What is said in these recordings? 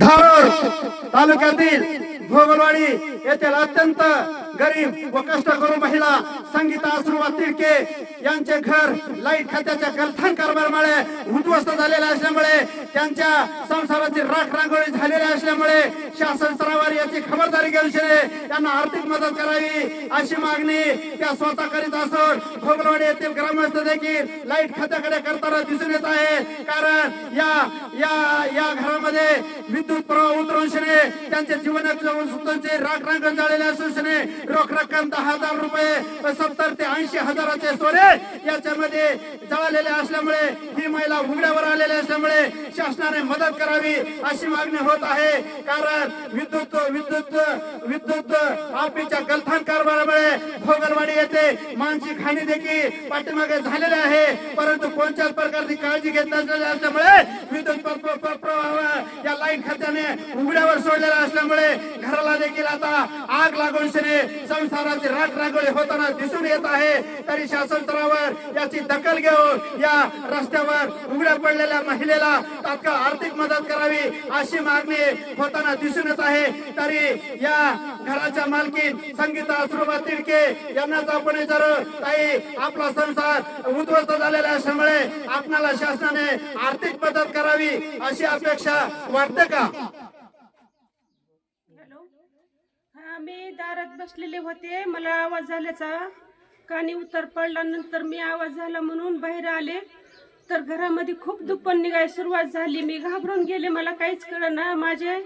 धारोड तालुक्यातील भोगलवाडी येथील अत्यंत गरीब व कष्टकरू महिला संगीता आश्रुवा तिडके यांचे घर लाइट खात्याच्या गलथान कारभारामुळे उद्ध्वस्त झालेले असल्यामुळे त्यांच्या संसाराची राख रांगोळी झालेली असल्यामुळे शासन स्तरावर याची खबरदारी घेऊन त्यांना आर्थिक मदत करावी अशी मागणी त्या स्वतः करीत असून भोगलवाडी येथील ग्रामस्थ देखील लाइट खात्याकडे करताना दिसून येत आहे. कारण या या या घरामध्ये विद्युत प्रवाह उतरून शने त्यांच्या जीवनाच्या वस्तूंचे राख रांग झालेले असून शने रोख रक्कम दहा हजार रुपये सत्तर ते ऐंशी हजाराचे सोने याच्यामध्ये जळालेले असल्यामुळे ही महिला उघड्यावर आलेली असल्यामुळे शासनाने मदत करावी अशी मागणी होत आहे. कारण विद्युत विद्युत विद्युत आपीच्या गलथान कारभारामुळे भोगलवाडी येथे मानसिक हानी देखील पाठीमागे झालेले आहे. परंतु कोणत्याच प्रकारची काळजी घेत नसलेल्या असल्यामुळे विद्युत प्रवाह या लाईन खात्याने उघड्यावर सोडलेला असल्यामुळे घराला देखील आता आग लागून शने संसाराची राख रांगोळी होताना दिसून येत आहे. तरी शासन स्तरावर याची दखल घेऊन या रस्त्यावर उघड्या पडलेल्या महिलेला तात्काळ आर्थिक मदत करावी अशी मागणी होताना दिसून येत आहे. तरी या घराच्या मालकीन संगीता सुरुवात तिडके यांनाच आपण विचारू ताई आपला संसार उद्ध्वस्त झालेला असल्यामुळे आपणाला शासनाने आर्थिक मदत करावी अशी अपेक्षा वाटते का? मी दारात बसलेले होते. मला आवाज झाल्याचा कानी उतर पडल्यानंतर मी आवाज झाला म्हणून बाहेर आले. तर घरामध्ये खूप दुप्पण निघाय सुरुवात झाली. मी घाबरून गेले. मला काहीच कळना. माझे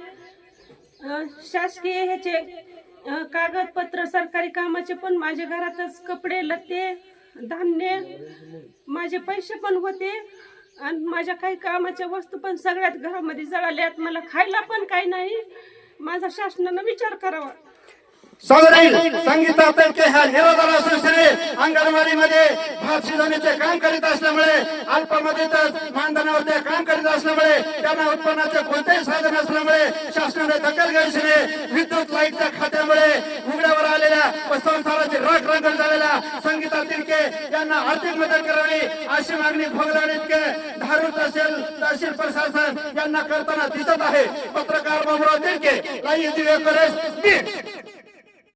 शासकीय ह्याचे कागदपत्र सरकारी कामाचे पण माझ्या घरातच कपडे लत्ते धान्य माझे पैसे पण होते. आणि माझ्या काही कामाच्या वस्तू पण सगळ्यात घरामध्ये जळाल्यात. मला खायला पण काही नाही. माझा शासनानं विचार करावा. अंगणवाडीमध्ये भात शिजवण्याचे काम करीत असल्यामुळे अल्पमधीतच मानधनावरती काम करीत असल्यामुळे त्यांना उत्पन्नाचे कोणतेही साधन असल्यामुळे शासनाने दखल घ्यायची विद्युत लाईटच्या खात्यामुळे उघड्यावर आलेल्या व संसाराची राख रंगण झालेल्या संगीता तिडके यांना आर्थिक मदत करावी अशी मागणी भोगलाड इतके धारू तहसील तहसील प्रशासन यांना करताना दिसत आहे. पत्रकार बाबुराव तिडके लाई दिवे बीड.